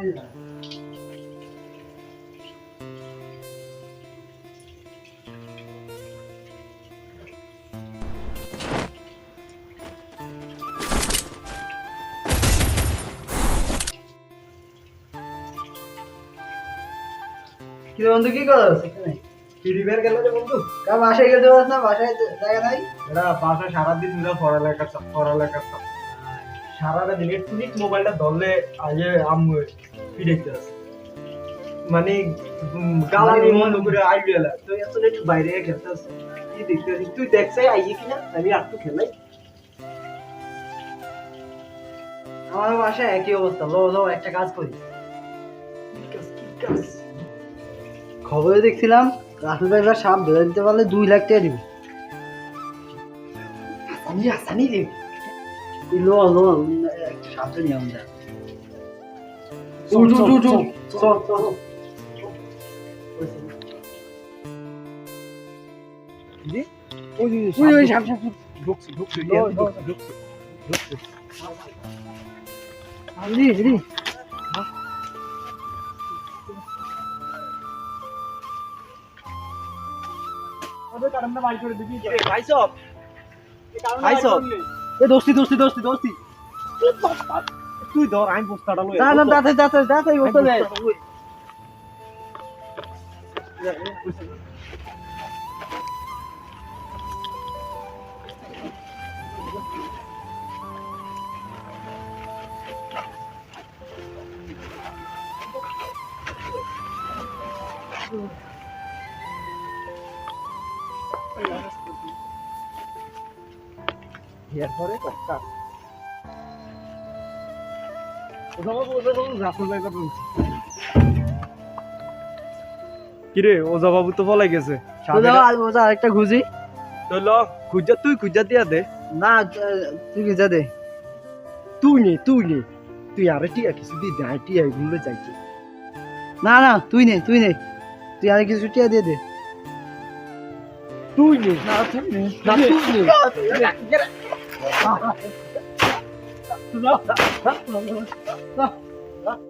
কি বন্ধু, কি করছ এখানে? ফ্রি ফায়ার খেলে রে বন্ধু? কা বাসায় পারছ না? বাসায় জায়গা নাই? এরা বাসা সারাদিন ধরে পড়ালেখা পড়ালেখা সারাটা দিন একটু মোবাইলটা ধরলে আজে আম্মু ফিরেতে আছে? মানে গালানি মন করে আইডিয়া লাগে তো আসলে একটু বাইরে খেলতে আছে কি দেখতে তুই দেখছাই আইয়ে কিনা আমি আর একটু খেলাই। আমার বাসায় একই অবস্থা। লো লো একটা কাজ করি? খবরে দেখছিলাম রাসেল ভাইবার সাপ ধরে দিতে পারলে দুই লাখ টাকা দিবে। আসানি আসানি রে তুই লো লো একটা সাপ নিয়ে আমরা উঠ, উঠ, উঠ, উঠ। চল চল ওই ওই সাপ সাপ সাপ। ঢুকছি ঢুকছি লো, লো। ঢুকছি ঢুকছি রি রি এ দোস্তি দোস্তি দোস্তি দোস্তি তুই ধর আমি বস্তাটা লই না না দাঁতে দাঁতে দাঁতে বলতে দেয় এরপরে কাজ ভাই কথা বলছি। কিরে ওজা বাবু তো বলাই গেছে। ওজা আরেকটা খুঁজি। তো ল খুঁজা তুই খুঁজা দিয়া দে। না তুই যা দে। তুই নে তুই নে। তুই আরে টিয়া কিছু দিয়ে দে টিয়া এগুলো যাইছে। না না তুই নে তুই নে। তুই আরে কিছু টিয়া দিয়ে দে। তুই নে। না তুই নে। না তুই নে। 走，走，走。